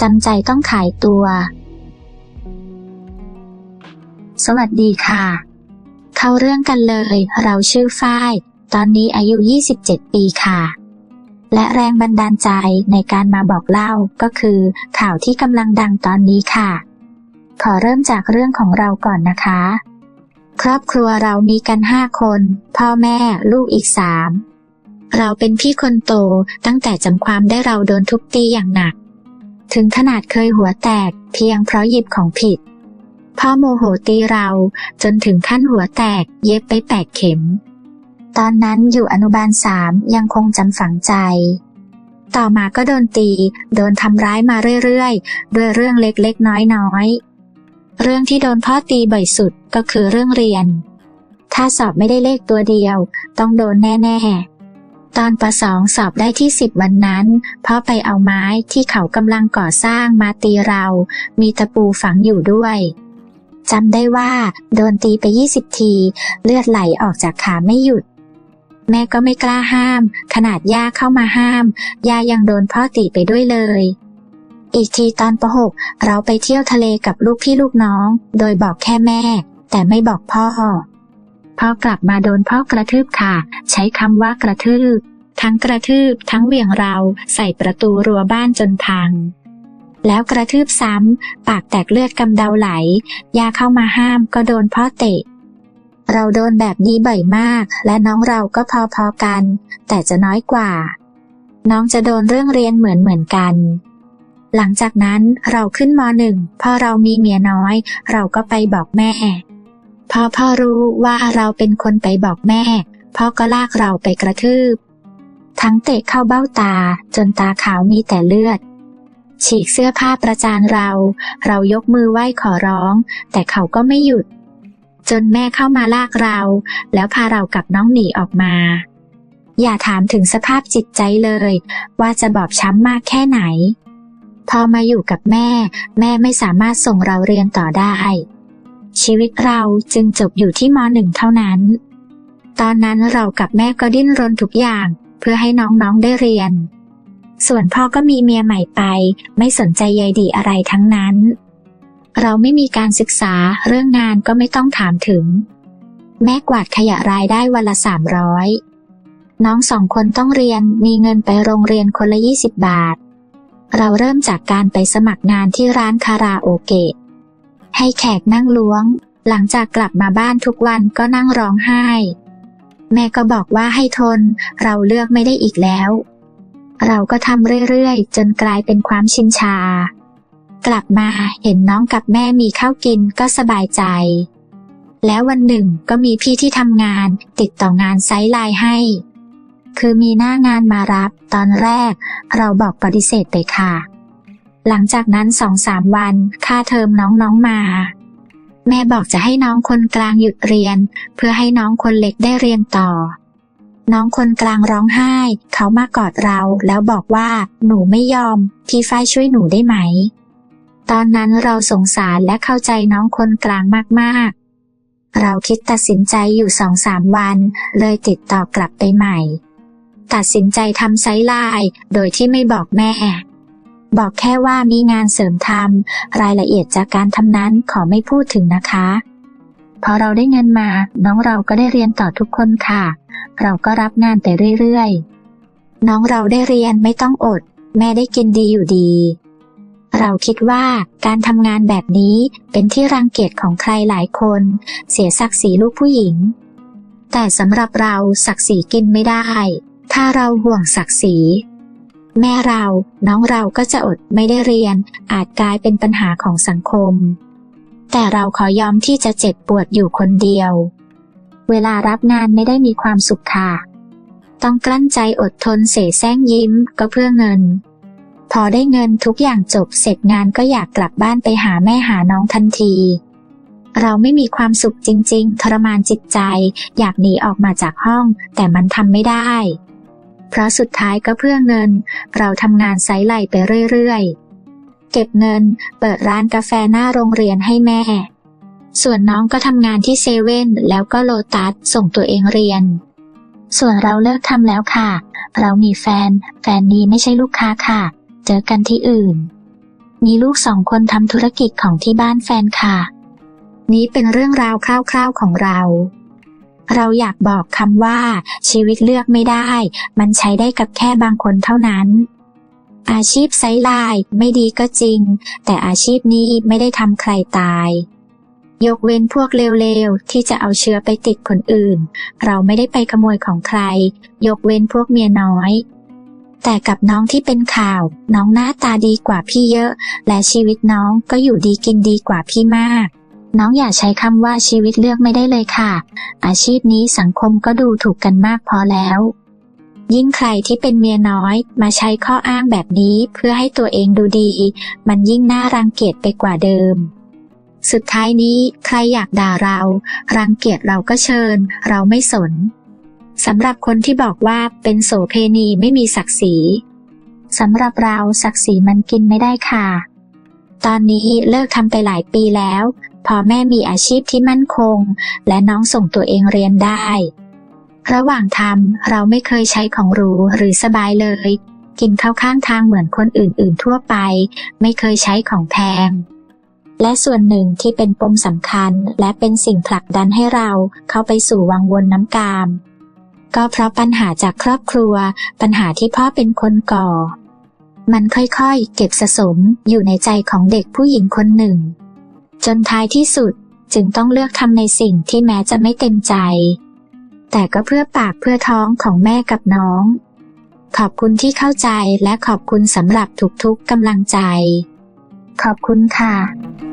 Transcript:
จำใจต้องขายตัว สวัสดีค่ะ เข้าเรื่องกันเลย เราชื่อฝ้าย ตอนนี้อายุ 27 ปีค่ะ และแรงบันดาลใจในการมาบอกเล่าก็คือ ข่าวที่กำลังดังตอนนี้ค่ะ ขอเริ่มจากเรื่องของเราก่อนนะคะ ครอบครัวเรามีกันห้าคน พ่อแม่ลูกอีกสามเราเป็นพี่คนโตตั้งแต่จำความได้เราโดนทุบตีอย่างหนัก ถึงขนาดเคยหัวแตกเพียงเพราะหยิบของผิด พ่อโมโหตีเราจนถึงขั้นหัวแตกเย็บไปแปดเข็ม ตอนนั้นอยู่อนุบาลสามยังคงจำฝังใจ ต่อมาก็โดนตี โดนทำร้ายมาเรื่อยๆ ด้วยเรื่องเล็กๆน้อยๆ เรื่องที่โดนพ่อตีบ่อยสุดก็คือเรื่องเรียน ถ้าสอบไม่ได้เลขตัวเดียว ต้องโดนแน่ๆ ตอนประสองสอบได้ที่สิบวันนั้นพ่อไปเอาไม้ที่เขากำลังก่อสร้างมาตีเรา มีตะปูฝังอยู่ด้วยจำได้ว่า โดนตีไปยี่สิบที เลือดไหลออกจากขาไม่หยุด แม่ก็ไม่กล้าห้าม ขนาดย่าเข้ามาห้ามย่ายังโดนพ่อตีไปด้วยเลย อีกทีตอนประหกเราไปเที่ยวทะเลกับลูกพี่ลูกน้อง โดยบอกแค่แม่ แต่ไม่บอกพ่อ พ่อกลับมาโดนพ่อกระทืบค่ะ ใช้คำว่ากระทืบ ทั้งกระทืบทั้งเวี่ยงเราใส่ประตูรั้วบ้านจนพัง แล้วกระทืบซ้ำ ปากแตกเลือดกำเดาไหล ยาเข้ามาห้ามก็โดนพ่อเตะ เราโดนแบบนี้บ่อยมาก และน้องเราก็พอๆกัน แต่จะน้อยกว่า น้องจะโดนเรื่องเรียนเหมือนเหมือนกันหลังจากนั้นเราขึ้นมหนึ่งพอเรามีเมียน้อย เราก็ไปบอกแม่ พอพ่อรู้ว่าเราเป็นคนไปบอกแม่ พ่อก็ลากเราไปกระทืบ ทั้งเตะเข้าเบ้าตาจนตาขาวมีแต่เลือด ฉีกเสื้อผ้าประจานเรา เรายกมือไหว้ขอร้อง แต่เขาก็ไม่หยุด จนแม่เข้ามาลากเรา แล้วพาเรากับน้องหนีออกมา อย่าถามถึงสภาพจิตใจเลย ว่าจะบอบช้ำมากแค่ไหน พอมาอยู่กับแม่ แม่ไม่สามารถส่งเราเรียนต่อได้ ชีวิตเราจึงจบอยู่ที่มหนึ่งเท่านั้น ตอนนั้นเรากับแม่ก็ดิ้นรนทุกอย่างเพื่อให้น้องๆได้เรียน ส่วนพ่อก็มีเมียใหม่ไป ไม่สนใจใยดีอะไรทั้งนั้น เราไม่มีการศึกษาเรื่องงานก็ไม่ต้องถามถึง แม่กวาดขยะรายได้วันละสามร้อยน้องสองคนต้องเรียนมีเงินไปโรงเรียนคนละยี่สิบบาท เราเริ่มจากการไปสมัครงานที่ร้านคาราโอเกะ ให้แขกนั่งล้วง หลังจากกลับมาบ้านทุกวันก็นั่งร้องไห้ แม่ก็บอกว่าให้ทน เราเลือกไม่ได้อีกแล้ว เราก็ทำเรื่อยๆ จนกลายเป็นความชินชา กลับมาเห็นน้องกับแม่มีข้าวกินก็สบายใจ แล้ววันหนึ่งก็มีพี่ที่ทำงาน ติดต่องานไซต์ไลน์ให้คือมีหน้างานมารับ ตอนแรกเราบอกปฏิเสธไปค่ะ หลังจากนั้นสองสามวัน ค่าเทอมน้องๆมา แม่บอกจะให้น้องคนกลางหยุดเรียน เพื่อให้น้องคนเล็กได้เรียนต่อ น้องคนกลางร้องไห้ เขามากอดเราแล้วบอกว่าหนูไม่ยอม พี่ฝ้ายช่วยหนูได้ไหม ตอนนั้นเราสงสารและเข้าใจน้องคนกลางมากๆ เราคิดตัดสินใจอยู่สองสามวัน เลยติดต่อกลับไปใหม่ ตัดสินใจทำไซไลน์โดยที่ไม่บอกแม่ บอกแค่ว่ามีงานเสริมทำรายละเอียดจากการทำนั้นขอไม่พูดถึงนะคะ พอเราได้เงินมา น้องเราก็ได้เรียนต่อทุกคนค่ะ เราก็รับงานไปเรื่อยๆ น้องเราได้เรียนไม่ต้องอด แม่ได้กินดีอยู่ดี เราคิดว่าการทำงานแบบนี้เป็นที่รังเกียจของใครหลายคน เสียศักดิ์ศรีลูกผู้หญิง แต่สำหรับเราศักดิ์ศรีกินไม่ได้ ถ้าเราห่วงศักดิ์ศรี แม่เรา น้องเราก็จะอดไม่ได้เรียน อาจกลายเป็นปัญหาของสังคม แต่เราขอยอมที่จะเจ็บปวดอยู่คนเดียว เวลารับงานไม่ได้มีความสุขค่ะ ต้องกลั้นใจอดทนเสแสร้งยิ้มก็เพื่อเงิน พอได้เงินทุกอย่างจบเสร็จงานก็อยากกลับบ้านไปหาแม่หาน้องทันทีเราไม่มีความสุขจริง ๆ ทรมานจิตใจ อยากหนีออกมาจากห้อง แต่มันทำไม่ได้ เพราะสุดท้ายก็เพื่อเงิน เราทำงานไซไหลไปเรื่อยๆ เก็บเงิน เปิดร้านกาแฟหน้าโรงเรียนให้แม่ ส่วนน้องก็ทำงานที่เซเว่นแล้วก็โลตัสส่งตัวเองเรียน ส่วนเราเลิกทำแล้วค่ะ เรามีแฟน แฟนนี้ไม่ใช่ลูกค้าค่ะ เจอกันที่อื่น มีลูกสองคนทำธุรกิจของที่บ้านแฟนค่ะ นี้เป็นเรื่องราวคร่าวๆของเรา เราอยากบอกคำว่า ชีวิตเลือกไม่ได้ มันใช้ได้กับแค่บางคนเท่านั้น อาชีพไซด์ไลน์ไม่ดีก็จริง แต่อาชีพนี้ไม่ได้ทำใครตาย ยกเว้นพวกเลวๆ ที่จะเอาเชื้อไปติดคนอื่น เราไม่ได้ไปขโมยของใคร ยกเว้นพวกเมียน้อย แต่กับน้องที่เป็นข่าว น้องหน้าตาดีกว่าพี่เยอะ และชีวิตน้องก็อยู่ดีกินดีกว่าพี่มาก น้องอย่าใช้คำว่าชีวิตเลือกไม่ได้เลยค่ะ อาชีพนี้สังคมก็ดูถูกกันมากพอแล้ว ยิ่งใครที่เป็นเมียน้อยมาใช้ข้ออ้างแบบนี้เพื่อให้ตัวเองดูดี มันยิ่งน่ารังเกียจไปกว่าเดิม สุดท้ายนี้ใครอยากด่าเรา รังเกียจเราก็เชิญ เราไม่สนสำหรับคนที่บอกว่าเป็นโสเพณีไม่มีศักดิ์ศรีสำหรับเราศักดิ์ศรีมันกินไม่ได้ค่ะ ตอนนี้เลิกทำไปหลายปีแล้ว พอแม่มีอาชีพที่มั่นคง และน้องส่งตัวเองเรียนได้ ระหว่างทำเราไม่เคยใช้ของหรูหรือสบายเลย กินข้าวข้างทางเหมือนคนอื่น ๆ ทั่วไป ไม่เคยใช้ของแพง และส่วนหนึ่งที่เป็นปมสำคัญ และเป็นสิ่งผลักดันให้เราเข้าไปสู่วังวนน้ำกาม ก็เพราะปัญหาจากครอบครัว ปัญหาที่พ่อเป็นคนก่อมันค่อยๆ เก็บสะสมอยู่ในใจของเด็กผู้หญิงคนหนึ่ง จนท้ายที่สุดจึงต้องเลือกทำในสิ่งที่แม้จะไม่เต็มใจ แต่ก็เพื่อปากเพื่อท้องของแม่กับน้อง ขอบคุณที่เข้าใจและขอบคุณสำหรับทุกๆกำลังใจ ขอบคุณค่ะ